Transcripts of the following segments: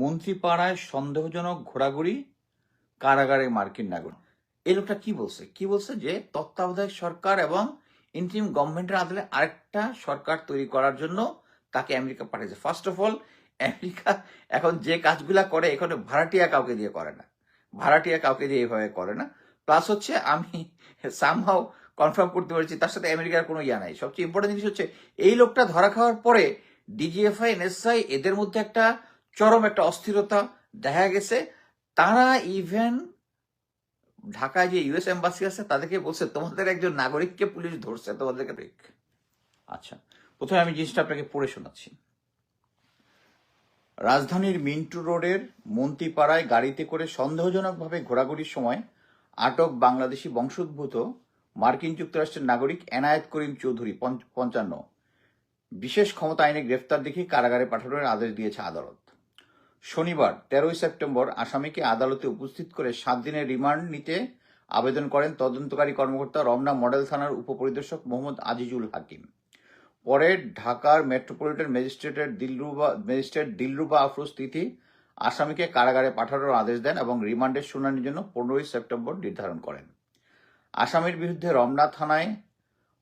মন্ত্রীপাড়ায় সন্দেহজনক ঘোরাঘুরি, কারাগারে মার্কিন নাগরিক। এই লোকটা কি বলছে? কি বলছে যে তত্ত্বাবধায়ক সরকার এবং ইন্টিম গভর্নমেন্টের আদলে আরেকটা সরকার তৈরি করার জন্য তাকে আমেরিকা পাঠিয়েছে। ফার্স্ট অফ অল আমেরিকা এখন যে কাজগুলা করে, এখানে ভাড়াটিয়া কাউকে দিয়ে করে না। ভাড়াটিয়া কাউকে দিয়ে এভাবে করে না। প্লাস হচ্ছে আমি সামহাও কনফার্ম করতে পেরেছি, তার সাথে আমেরিকার কোনো ইয়া নাই। সবচেয়ে ইম্পর্টেন্ট জিনিস হচ্ছে, এই লোকটা ধরা খাওয়ার পরে ডিজিএফআই এনএসআই এদের মধ্যে একটা চরম একটা অস্থিরতা দেখা গেছে। তারা ইভেন ঢাকায় যে ইউএস এম্বাসি আছে, তাদেরকে বলছে, তোমাদের একজন নাগরিককে পুলিশ ধরছে তোমাদেরকে দেখ। আচ্ছা প্রথমে আমি জিনিসটা আপনাকে পড়ে শোনাচ্ছি। রাজধানীর মিন্টু রোডের মন্ত্রীপাড়ায় গাড়িতে করে সন্দেহজনকভাবে ঘোরাঘুরির সময় আটক বাংলাদেশি বংশোদ্ভূত মার্কিন যুক্তরাষ্ট্রের নাগরিক এনায়েত করিম চৌধুরী, পঞ্চ- পঞ্চান্ন। বিশেষ ক্ষমতা আইনে গ্রেফতার দেখে কারাগারে পাঠানোর আদেশ দিয়েছে আদালত। শনিবার, তেরোই সেপ্টেম্বর, আসামিকে আদালতে উপস্থিত করে সাত দিনের রিমান্ড নিতে আবেদন করেন তদন্তকারী কর্মকর্তা রমনা মডেল থানার উপপরিদর্শক মোহাম্মদ আজিজুল হাকিম। পরে ঢাকার মেট্রোপলিটন ম্যাজিস্ট্রেটের দিলরুবা, ম্যাজিস্ট্রেট দিলরুবা আফরোজ তিথি আসামিকে কারাগারে পাঠানোর আদেশ দেন এবং রিমান্ডের শুনানির জন্য পনেরোই সেপ্টেম্বর নির্ধারণ করেন। আসামির বিরুদ্ধে রমনা থানায়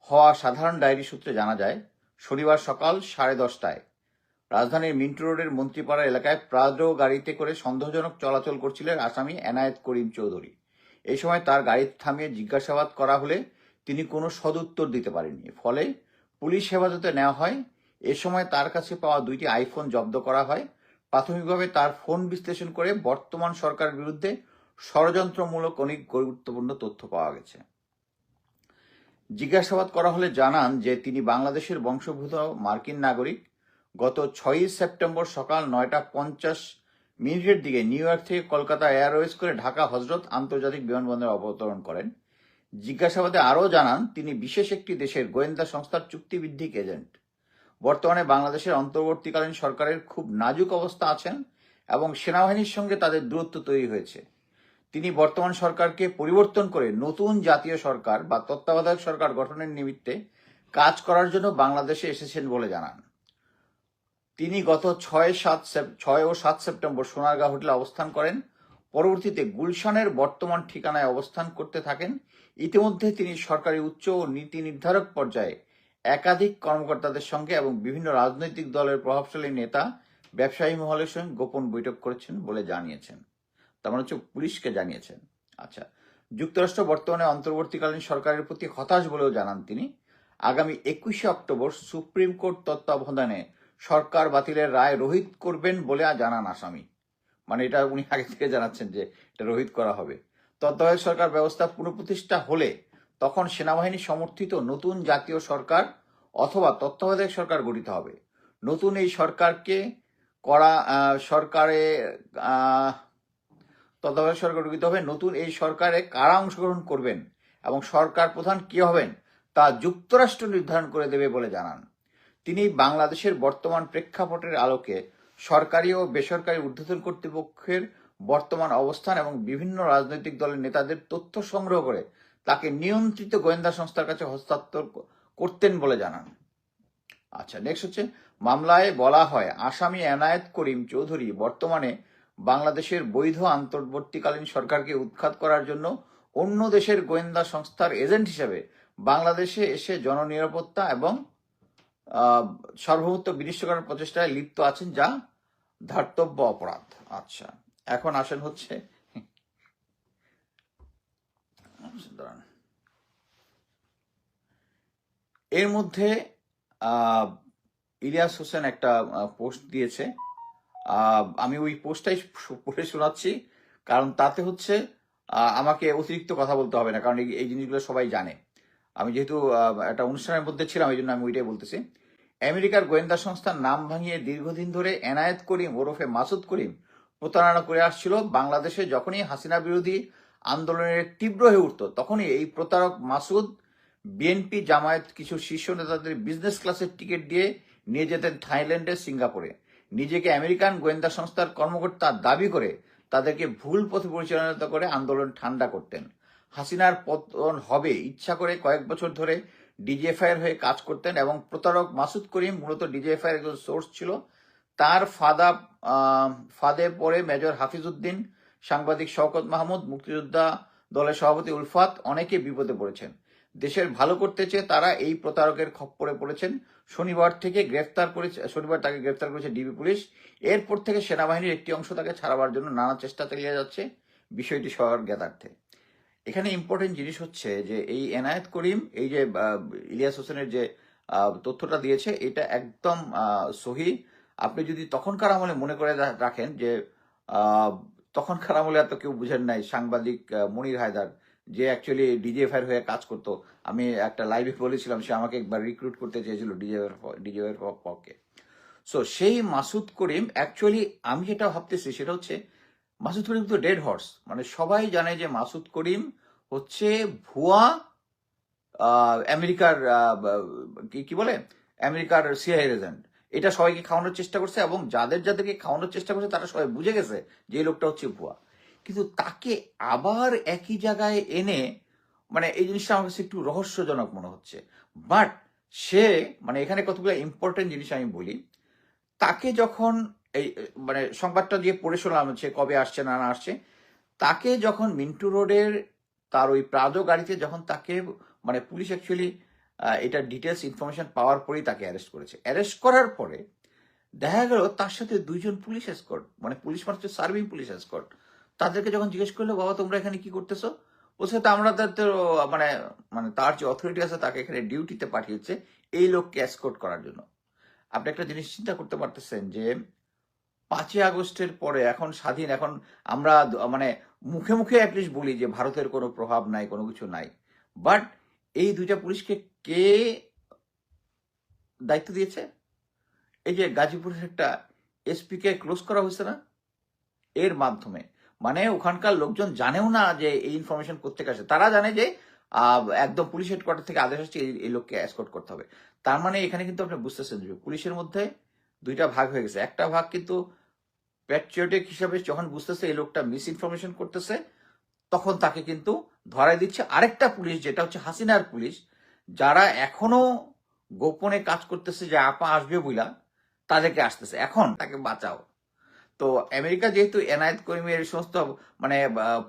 হওয়া সাধারণ ডায়েরি সূত্রে জানা যায়, শনিবার সকাল সাড়ে দশটায় রাজধানীর মিন্টু রোডের মন্ত্রীপাড়া এলাকায় প্রাদ্র গাড়িতে করে সন্দেহজনক চলাচল করছিলেন আসামি এনায়েত করিম চৌধুরী। এই সময় তার গাড়ি থামিয়ে জিজ্ঞাসাবাদ করা হলে তিনি কোনো সদুত্তর দিতে পারেননি। ফলে পুলিশ হেফাজতে নেওয়া হয়। এ সময় তার কাছে পাওয়া দুইটি আইফোন জব্দ করা হয়। প্রাথমিকভাবে তার ফোন বিশ্লেষণ করে বর্তমান সরকারের বিরুদ্ধে ষড়যন্ত্রমূলক অনেক গুরুত্বপূর্ণ তথ্য পাওয়া গেছে। জিজ্ঞাসাবাদ করা হলে জানান যে তিনি বাংলাদেশের বংশোদ্ভূত মার্কিন নাগরিক গত ছয়ই সেপ্টেম্বর সকাল নয়টা পঞ্চাশ মিনিটের দিকে নিউ ইয়র্ক থেকে কলকাতা এয়ারওয়েজ করে ঢাকা হজরত আন্তর্জাতিক বিমানবন্দরে অবতরণ করেন। জিজ্ঞাসাবাদে আরও জানান, তিনি বিশেষ একটি দেশের গোয়েন্দা সংস্থার চুক্তিভিত্তিক এজেন্ট। বর্তমানে বাংলাদেশের অন্তর্বর্তীকালীন সরকারের খুব নাজুক অবস্থা আছেন এবং সেনাবাহিনীর সঙ্গে তাদের দূরত্ব তৈরি হয়েছে। তিনি বর্তমান সরকারকে পরিবর্তন করে নতুন জাতীয় সরকার বা তত্ত্বাবধায়ক সরকার গঠনের নিমিত্তে কাজ করার জন্য বাংলাদেশে এসেছেন বলে জানান। তিনি গত ছয় সাত ছয় ও সাত সেপ্টেম্বর সোনারগাঁ হোটেলে অবস্থান করেন। পরবর্তীতে গুলশানের বর্তমান ঠিকানায় অবস্থান করতে থাকেন। ইতিমধ্যে তিনি সরকারি উচ্চ ও নীতি নির্ধারক পর্যায়ে একাধিক কর্মকর্তাদের সঙ্গে এবং বিভিন্ন রাজনৈতিক দলের প্রভাবশালী নেতা, ব্যবসায়ী মহলের সঙ্গে গোপন বৈঠক করেছেন বলে জানিয়েছেন। তার মানে হচ্ছে পুলিশকে জানিয়েছেন। আচ্ছা যুক্তরাষ্ট্র বর্তমানে অন্তর্বর্তীকালীন সরকারের প্রতি হতাশ বলেও জানান তিনি। আগামী একুশে অক্টোবর সুপ্রিম কোর্ট তত্ত্বাবধানে সরকার বাতিলের রায় রোহিত করবেন বলে জানান আসামি। মানে এটা উনি আগে থেকে জানাচ্ছেন যে এটা রোহিত করা হবে। তত্ত্বাবধায়ক সরকার ব্যবস্থা পুনঃপ্রতিষ্ঠা হলে তখন সেনাবাহিনী সমর্থিত নতুন জাতীয় সরকার অথবা তত্ত্বাবধায়ক সরকার গঠিত হবে। নতুন এই সরকারকে করা সরকারে তত্ত্বাবধায়ক সরকার গঠিত হবে, নতুন এই সরকারে কারা অংশগ্রহণ করবেন এবং সরকার প্রধান কি হবেন তা যুক্তরাষ্ট্র নির্ধারণ করে দেবে বলে জানান। তিনি বাংলাদেশের বর্তমান প্রেক্ষাপটের আলোকে সরকারি ও বেসরকারি ঊর্ধ্বতন কর্তৃপক্ষের বর্তমান অবস্থান এবং বিভিন্ন রাজনৈতিক দলের নেতাদের তথ্য সংগ্রহ করে তাকে নিয়ন্ত্রিত গোয়েন্দা সংস্থার কাছে হস্তান্তর করতেন বলে জানান। আচ্ছা নেক্সট হচ্ছে, মামলায় বলা হয়, আসামি এনায়েত করিম চৌধুরী বর্তমানে বাংলাদেশের বৈধ আন্তর্বর্তীকালীন সরকারকে উৎখাত করার জন্য অন্য দেশের গোয়েন্দা সংস্থার এজেন্ট হিসেবে বাংলাদেশে এসে জননিরাপত্তা এবং সার্বভৌমত্ব বিনিষ্ট করার প্রচেষ্টায় লিপ্ত আছেন যা ধার্তব্য অপরাধ। আচ্ছা এখন আসেন হচ্ছে এর মধ্যে ইলিয়াস হোসেন একটা পোস্ট দিয়েছে। আমি ওই পোস্টটাই পড়ে শোনাচ্ছি, কারণ তাতে হচ্ছে আমাকে অতিরিক্ত কথা বলতে হবে না, কারণ এই জিনিসগুলো সবাই জানে। আমি যেহেতু একটা অনুষ্ঠানের মধ্যে ছিলাম, এই জন্য আমি ওইটাই বলতেছি। আমেরিকার গোয়েন্দা সংস্থার নাম ভাঙিয়ে দীর্ঘদিন ধরে এনায়েত করিম ওরফে মাসুদ করিম প্রতারণা করে আসছিল। বাংলাদেশে যখনই হাসিনা বিরোধী আন্দোলনের তীব্র হয়ে উঠত, তখনই এই প্রতারক মাসুদ বিএনপি জামায়াত কিছু শীর্ষ নেতাদের বিজনেস ক্লাসের টিকিট দিয়ে নিয়ে যেতেন থাইল্যান্ডে সিঙ্গাপুরে। নিজেকে আমেরিকান গোয়েন্দা সংস্থার কর্মকর্তা দাবি করে তাদেরকে ভুল পথে পরিচালনা করে আন্দোলন ঠান্ডা করতেন। হাসিনার পতন হবে। ইচ্ছা করে কয়েক বছর ধরে ডিজিএফআই এর হয়ে কাজ করতেন এবং প্রতারক মাসুদ করিম মূলত ডিজিএফআই এর একজন সোর্স ছিল। তার ফাদা ফাদে পরে মেজর হাফিজউদ্দিন, সাংবাদিক শওকত মাহমুদ, মুক্তিযোদ্ধা দলের সভাপতি উলফাত অনেকে বিপদে পড়েছেন। দেশের ভালো করতে চেয়ে তারা এই প্রতারকের খপ্পরে পড়েছেন। শনিবার থেকে গ্রেফতার করেছে, শনিবার তাকে গ্রেফতার করেছে ডিবি পুলিশ। এরপর থেকে সেনাবাহিনীর একটি অংশ তাকে ছাড়াবার জন্য নানা চেষ্টা চালিয়ে যাচ্ছে। বিষয়টি সবার জ্ঞাতার্থে এখানে ইম্পর্টেন্ট জিনিস হচ্ছে যে, এই এনায়েত করিম, এই যে ইলিয়াস হোসেনের যে তথ্যটা দিয়েছে, এটা একদম সহি। আপনি যদি তখনকার আমলে মনে করে রাখেন যে তখনকার আমলে এত কেউ বুঝেন নাই, সাংবাদিক মনির হায়দার, যে অ্যাকচুয়ালি ডিজিএফআই হয়ে কাজ করতো। আমি একটা লাইভে বলেছিলাম, সে আমাকে একবার রিক্রুট করতে চেয়েছিল ডিজিএফআই ডিজিএফআই পক্ষে। সো সেই মাসুদ করিম অ্যাকচুয়ালি আমি যেটা ভাবতেছি সেটা হচ্ছে মাসুদ করিম তো ডেড হর্স মানে সবাই জানে যে মাসুদ করিম হচ্ছে ভুয়া আমেরিকার কি- বলে? আমেরিকার সিআই এজেন্ট এটা সবাইকে খাওয়ানোর চেষ্টা করছে এবং যাদের যাদেরকে খাওয়ানোর চেষ্টা করছে তারা সবাই বুঝে গেছে যে লোকটা হচ্ছে ভুয়া। কিন্তু তাকে আবার একই জায়গায় এনে মানে এই জিনিসটা আমার কাছে একটু রহস্যজনক মনে হচ্ছে। বাট সে মানে এখানে কতগুলো ইম্পর্টেন্ট জিনিস আমি বলি, তাকে যখন এই মানে সংবাদটা দিয়ে পড়ে শোনালাম সে কবে আসছে না না আসছে, তাকে যখন মিন্টু রোডের তার ওই প্রাদো গাড়িতে যখন তাকে মানে পুলিশ অ্যাকচুয়ালি এটা ডিটেলস ইনফরমেশন পাওয়ার পরেই তাকে অ্যারেস্ট করেছে। অ্যারেস্ট করার পরে দেখা গেল তার সাথে দুইজন পুলিশ এসকর্ট মানে পুলিশ মানে সার্ভিং পুলিশ এসকর্ট তাদেরকে যখন জিজ্ঞেস করল, বাবা, তোমরা এখানে কি করতেছো? বলছে, তো আমরা তাদের মানে মানে তার যে অথরিটি আছে, তাকে এখানে ডিউটিতে পাঠিয়েছে এই লোককে এসকর্ট করার জন্য। আপনি একটা জিনিস চিন্তা করতে পারতেছেন যে পাঁচই আগস্টের পরে এখন স্বাধীন, এখন আমরা মানে মুখে মুখে অ্যাটলিস্ট বলি যে ভারতের কোনো প্রভাব নাই, কোনো কিছু নাই। বাট এই দুইটা পুলিশকে কে দায়িত্ব দিয়েছে? এই যে গাজীপুরের একটা এসপি কে ক্লোজ করা হয়েছে না? এর মাধ্যমে। মানে ওখানকার লোকজন জানেও না যে এই ইনফরমেশন কোথেকে আসে। তারা জানে যে একদম পুলিশ হেডকোয়ার্টার থেকে আদেশ আসছে এই- এই লোককে অ্যাসকর্ট করতে হবে। তার মানে এখানে কিন্তু আপনি বুঝতেছেন যে পুলিশের মধ্যে দুইটা ভাগ হয়ে গেছে। একটা ভাগ কিন্তু প্যাট্রিয়টিক হিসাবে যখন বুঝতেছে এই লোকটা মিস ইনফরমেশন করতেছে, তখন তাকে কিন্তু ধরাই দিচ্ছে আরেকটা পুলিশ, যেটা হচ্ছে হাসিনার পুলিশ, যারা এখনও গোপনে কাজ করতেছে যে আপা আসবে বইলা, তাদেরকে আসতেছে। এখন তাকে বাঁচাও। তো আমেরিকা যেহেতু এনায়েত এই সমস্ত মানে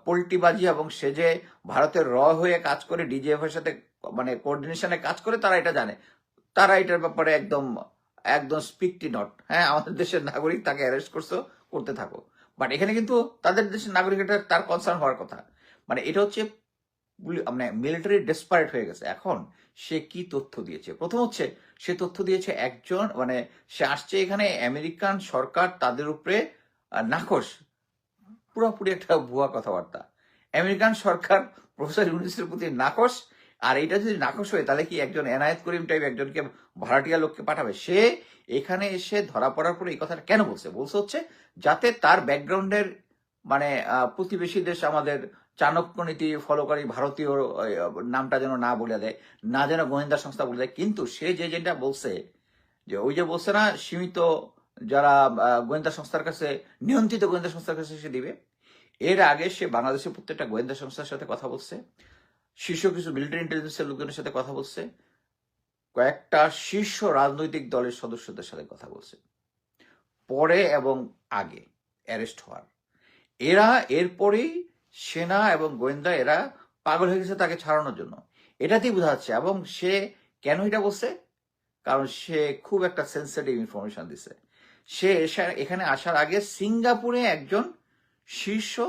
পোল্টিবাজি এবং সে যে ভারতের র হয়ে কাজ করে ডিজিএফ এর সাথে মানে কোঅর্ডিনেশনে কাজ করে, তারা এটা জানে। তারা এটার ব্যাপারে একদম একদম স্পিকটি নট। হ্যাঁ আমাদের দেশের নাগরিক তাকে অ্যারেস্ট করছ করতে থাকো। বাট এখানে কিন্তু তাদের দেশের নাগরিক তার কনসার্ন হওয়ার কথা। মানে এটা হচ্ছে মানে মিলিটারি ডেসপারেট হয়ে গেছে। এখন সে কি তথ্য দিয়েছে? প্রথম হচ্ছে, সে তথ্য দিয়েছে একজন মানে সে আসছে এখানে, আমেরিকান সরকার তাদের উপরে নাকশ পুরোপুরি একটা ভুয়া কথাবার্তা। আমেরিকান সরকার, প্রফেসর ইউনিসের প্রতি নাকশ আর এটা যদি নাকশ হয়, তাহলে কি একজন এনায়েত করিম টাইপ একজনকে ভাড়াটিয়া লোককে পাঠাবে? সে এখানে এসে ধরা পড়ার পরে এই কথাটা কেন বলছে? বলছে হচ্ছে যাতে তার ব্যাকগ্রাউন্ডের মানে প্রতিবেশী দেশ আমাদের চাণক্য নীতি ফলোকারী ভারতীয় নামটা যেন না বলে দেয়, না যেন গোয়েন্দা সংস্থা বলে দেয়। কিন্তু সে যে যেটা বলছে, যে ওই যে বলছে না, সীমিত যারা গোয়েন্দা সংস্থার কাছে, নিয়ন্ত্রিত গোয়েন্দা সংস্থার কাছে সে দিবে। এর আগে সে বাংলাদেশের প্রত্যেকটা গোয়েন্দা সংস্থার সাথে কথা বলছে। শীর্ষ কিছু মিলিটারি ইন্টেলিজেন্সের লোকজনের সাথে কথা বলছে। কয়েকটা শীর্ষ রাজনৈতিক দলের সদস্যদের সাথে কথা বলছে। পরে এবং আগে অ্যারেস্ট হওয়ার। এরা এরপরেই সেনা এবং গোয়েন্দা এরা পাগল হয়ে গেছে তাকে ছাড়ানোর জন্য। এটাতেই বোঝা যাচ্ছে এবং সে কেন এটা বলছে? কারণ সে খুব একটা সেন্সিটিভ ইনফরমেশন দিছে। সে এখানে আসার আগে সিঙ্গাপুরে একজন শীর্ষ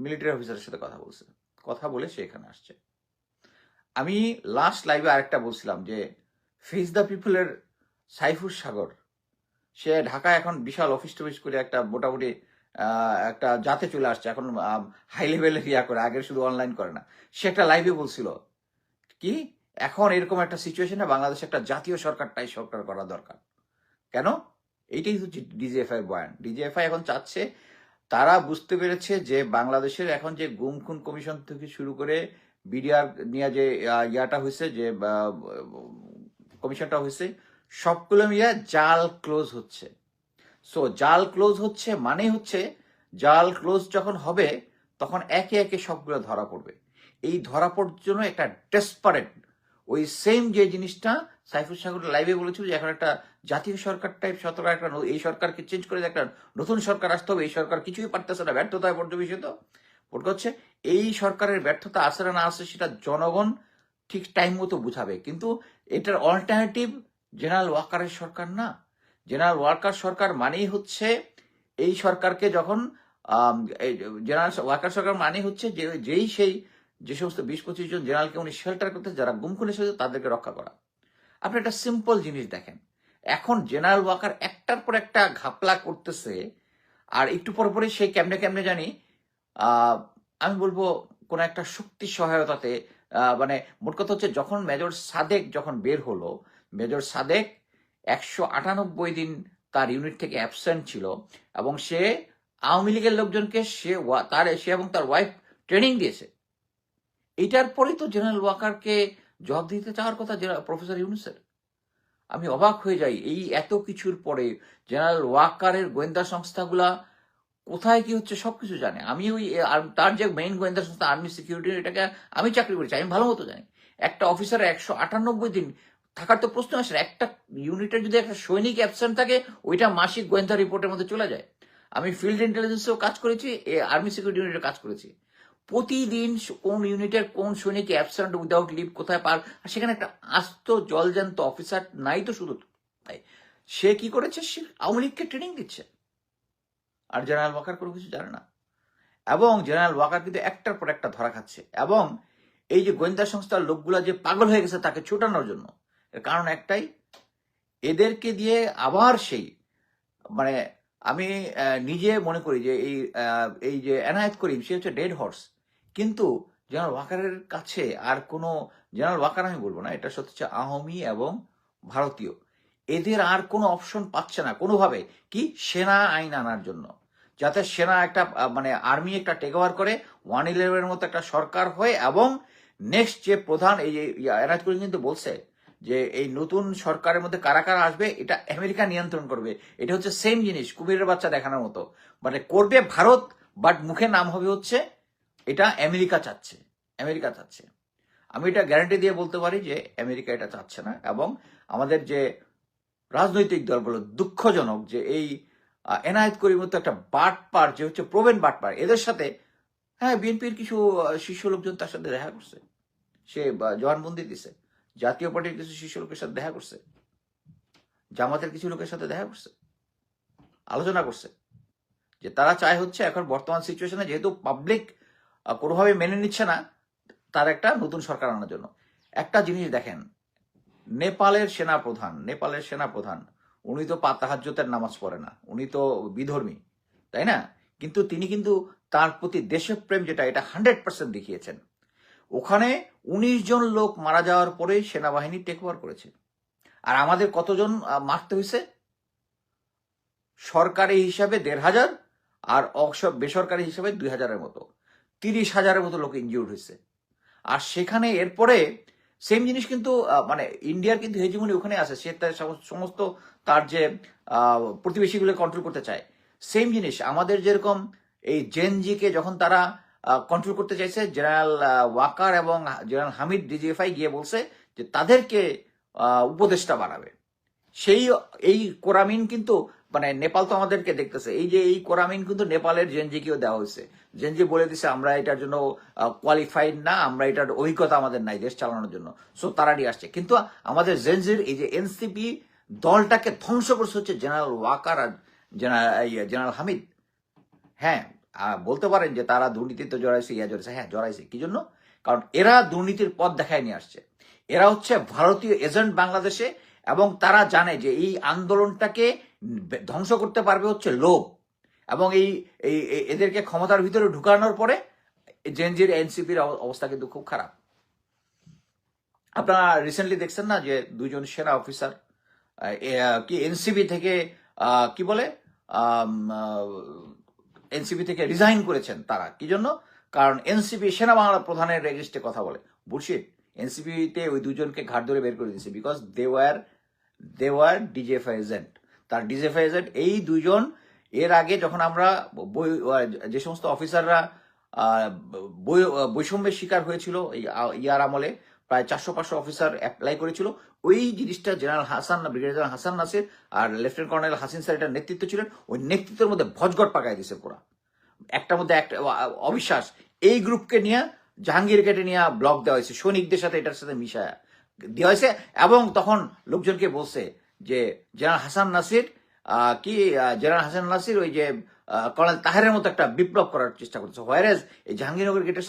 মিলিটারি অফিসারের সাথে কথা বলছে। কথা বলে সে এখানে আসছে। আমি লাস্ট লাইভে আরেকটা বলছিলাম যে ফেস দ্য পিপলের সাইফুর সাগর, সে ঢাকায় এখন বিশাল অফিস টফিস করে একটা মোটামুটি একটা জাতে চলে আসছে। এখন হাই লেভেলের ইয়া করে, আগের শুধু অনলাইন করে না। সে একটা লাইভে বলছিল, কি? এখন এরকম একটা সিচুয়েশনে বাংলাদেশে একটা জাতীয় সরকারটাই সরকার করা দরকার। কেন? এইটাই হচ্ছে ডিজিএফআই বয়ান। ডিজিএফআই এখন চাচ্ছে তারা বুঝতে পেরেছে যে বাংলাদেশের এখন যে গুম খুন কমিশন থেকে শুরু করে বিডিআর নিয়ে যে ইয়াটা হয়েছে যে কমিশনটা হয়েছে, সবগুলো মিলিয়ে জাল ক্লোজ হচ্ছে। সো, জাল ক্লোজ হচ্ছে মানে হচ্ছে জাল ক্লোজ যখন হবে, তখন একে একে সবগুলো ধরা পড়বে। এই ধরা পড়ার জন্য একটা ডেসপারেট ওই সেম যে জিনিসটা সাইফুল সাগর লাইভে বলেছিল যে এখন একটা জাতীয় সরকার টাইপ সরকার একটা এই সরকারকে চেঞ্জ করে একটা নতুন সরকার আসতে হবে, এই সরকার কিছুই পারতেছে না। ব্যর্থতায় পর্যবেসিত ভোট হচ্ছে, এই সরকারের ব্যর্থতা আসে না আসে সেটা জনগণ ঠিক টাইম মতো বুঝাবে। কিন্তু এটার অল্টারনেটিভ জেনারেল ওয়াকারের সরকার না। জেনারেল ওয়ার্কার সরকার মানেই হচ্ছে এই সরকারকে যখন জেনারেল ওয়ার্কার সরকার মানে হচ্ছে যে, যেই সেই যে সমস্ত বিশ পঁচিশ জন জেনারেলকে উনি শেল্টার করতে যারা গুম খুলে তাদেরকে রক্ষা করা। আপনি একটা সিম্পল জিনিস দেখেন। এখন জেনারেল ওয়াকার একটার পর একটা ঘাপলা করতেছে, আর একটু পর পরে সেই কেমনে কেমনে জানি আমি বলব কোন একটা শক্তি সহায়তাতে মানে মোট কথা হচ্ছে যখন মেজর সাদেক যখন বের হলো, মেজর সাদেক একশো আটানব্বই দিন তার ইউনিট থেকে অ্যাবসেন্ট ছিল এবং সে আওয়ামী লীগের লোকজনকে সে তার, সে এবং তার ওয়াইফ ট্রেনিং দিয়েছে। এটার পরেই তো জেনারেল ওয়াকারকে জবাব দিতে চাওয়ার কথা প্রফেসর ইউনুসের। আমি অবাক হয়ে যাই এই এত কিছুর পরে জেনারেল ওয়াকারের গোয়েন্দা সংস্থাগুলা কোথায় কি হচ্ছে সবকিছু জানে। আমি ওই তার যে মেইন গোয়েন্দা সংস্থা আর্মি সিকিউরিটি এটাকে আমি চাকরি করেছি, আমি ভালো মতো জানি। একটা অফিসার একশো আটানব্বই দিন থাকার তো প্রশ্ন আসে। একটা ইউনিটের যদি একটা সৈনিক অ্যাবসেন্ট থাকে, ওইটা মাসিক গোয়েন্দা রিপোর্টের মধ্যে চলে যায়। আমি ফিল্ড ইন্টেলিজেন্সেও কাজ করেছি আর্মি সিকিউরিটি ইউনিটে কাজ করেছি। প্রতিদিন কোন ইউনিটের কোন সৈনিক অ্যাবসেন্ট উইদাউট লিভ কোথায় পার আর সেখানে একটা আস্ত জলজান্ত অফিসার নাই তো শুধু তাই সে কি করেছে? সে আওয়ামী লীগকে ট্রেনিং দিচ্ছে। আর জেনারেল ওয়াকার কোনো কিছু জানে না। এবং জেনারেল ওয়াকার কিন্তু একটার পর একটা ধরা খাচ্ছে। এবং এই যে গোয়েন্দা সংস্থার লোকগুলা যে পাগল হয়ে গেছে তাকে ছুটানোর জন্য, এর কারণ একটাই, এদেরকে দিয়ে আবার সেই মানে আমি নিজে মনে করি যে এই এই যে এনায়েত করিম, সে হচ্ছে ডেড হর্স কিন্তু জেনারেল ওয়াকারের কাছে আর কোনো জেনারেল ওয়াকার আমি বলব না, এটা সত্যি হচ্ছে আহমি এবং ভারতীয়। এদের আর কোনো অপশন পাচ্ছে না। কোনোভাবে। কি? সেনা আইন আনার জন্য। যাতে সেনা একটা মানে আর্মি একটা টেক ওভার করে ওয়ান ইলেভেনের মতো একটা সরকার হয় এবং নেক্সট যে প্রধান, এই যে এনায়েত করিম কিন্তু বলছে যে এই নতুন সরকারের মধ্যে কারা কারা আসবে, এটা আমেরিকা নিয়ন্ত্রণ করবে। এটা হচ্ছে সেম জিনিস কুমিরের বাচ্চা দেখানোর মতো। মানে করবে ভারত বাট মুখে নাম হবে হচ্ছে এটা আমেরিকা চাচ্ছে আমেরিকা চাচ্ছে। আমি এটা গ্যারান্টি দিয়ে বলতে পারি যে আমেরিকা এটা চাচ্ছে না এবং আমাদের যে রাজনৈতিক দলগুলো দুঃখজনক যে এই এনায়েত করির মতো একটা বাটপার যে হচ্ছে প্রবীণ বাটপার, এদের সাথে হ্যাঁ বিএনপির কিছু শীর্ষ লোকজন তার সাথে দেখা করছে। সে জবানবন্দি দিছে। জাতীয় পার্টির কিছু শীর্ষ লোকের সাথে দেখা করছে। জামাতের কিছু লোকের সাথে দেখা করছে। আলোচনা করছে। যে তারা চায় হচ্ছে এখন বর্তমান সিচুয়েশনে যেহেতু পাবলিক কোনোভাবে মেনে নিচ্ছে না তার একটা নতুন সরকার আনার জন্য। একটা জিনিস দেখেন, নেপালের সেনা প্রধান নেপালের সেনা প্রধান উনি তো পাতাহাজ্যতের নামাজ পড়ে না, উনি তো বিধর্মী, তাই না? কিন্তু তিনি কিন্তু তার প্রতি দেশপ্রেম যেটা, এটা হান্ড্রেড পার্সেন্ট দেখিয়েছেন। ওখানে উনিশ জন লোক মারা যাওয়ার পরেই সেনাবাহিনী টেক ওভার করেছে। আর আমাদের কতজন মারতে হয়েছে? সরকারি হিসাবে দেড় হাজার, আর বেসরকারি হিসাবে দুই হাজারের মতো। তিরিশ হাজারের মতো লোক ইনজিউর্ড হয়েছে। আর সেখানে এরপরে সেম জিনিস কিন্তু মানে ইন্ডিয়ার কিন্তু হেজিমনি ওখানে আছে, সে তার সমস্ত তার যে প্রতিবেশীগুলো কন্ট্রোল করতে চায়। সেম জিনিস, আমাদের যেরকম এই জেনজিকে যখন তারা কন্ট্রোল করতে চাইছে জেনারেল ওয়াকার এবং জেনারেল হামিদ ডিজিএফআই গিয়ে বলছে যে তাদেরকে উপদেষ্টা বানাবে। সেই, এই কোরামিন কিন্তু মানে নেপাল তো আমাদেরকে দেখতেছে। এই যে এই কোরামিন কিন্তু নেপালের জেনজিকেও দেওয়া হয়েছে। জেনজি বলে দিছে, আমরা এটার জন্য কোয়ালিফাইড না, আমরা এটার অভিজ্ঞতা আমাদের নাই দেশ চালানোর জন্য। সো তারা নিয়ে আসছে। কিন্তু আমাদের জেনজির এই যে এনসিপি দলটাকে ধ্বংস করছে হচ্ছে জেনারেল ওয়াকার আর জেনারেল হামিদ। হ্যাঁ বলতে পারেন যে তারা দুর্নীতিতে জড়াইছে, ইয়া জড়াইছে। হ্যাঁ জড়াইছে। কি জন্য? কারণ এরা দুর্নীতির পথ দেখায় নিয়ে আসছে। এরা হচ্ছে ভারতীয় এজেন্ট বাংলাদেশে এবং তারা জানে যে এই আন্দোলনটাকে ধ্বংস করতে পারবে হচ্ছে লোভ। এবং এই এদেরকে ক্ষমতার ভিতরে ঢুকানোর পরে জেনজির এনসিপির অবস্থা কিন্তু খুব খারাপ। আপনারা রিসেন্টলি দেখছেন না যে দুজন সেনা অফিসার কি এনসিপি থেকে কি বলে এনসিপি থেকে রিজাইন করেছেন তারা। কি জন্য? কারণ এনসিপি সেনা বাংলা প্রধানের রেজিস্টে কথা বলে। বুলশিট এনসিপিতে ওই দুজনকে ঘাট ধরে বের করে দিয়েছে। Because they were they were DGFI agent তার ডিজেফআই এজেন্ট এই দুইজন, এর আগে যখন আমরা বই- যে সমস্ত অফিসাররা বৈষম্যের শিকার হয়েছিল ইয়ার আমলে, প্রায় চারশো পাঁচশো অফিসার অ্যাপ্লাই করেছিল। ওই জিনিসটা general Hasan, brigadier general Hasan Nasir আর লেফটেন্যান্ট কর্নেল হাসিন স্যার এটার নেতৃত্ব ছিলেন। ওই নেতৃত্বের মধ্যে ভজগট পাকায় দিছে পুরা। একটার মধ্যে একটা অবিশ্বাস। এই গ্রুপকে নিয়ে জাহাঙ্গীর কেটে নিয়ে ব্লক দেওয়া হয়েছে। সৈনিকদের সাথে এটার সাথে মিশায়া দেওয়া হয়েছে এবং তখন লোকজনকে বলছে যে জেনারেল হাসান নাসির কি জেনারেল হাসান নাসির ওই যে কর্নেল তাহেরের মতো একটা বিপ্লব করার চেষ্টা করছে। হোয়ারেজ এই জাহাঙ্গীরনগর গেটের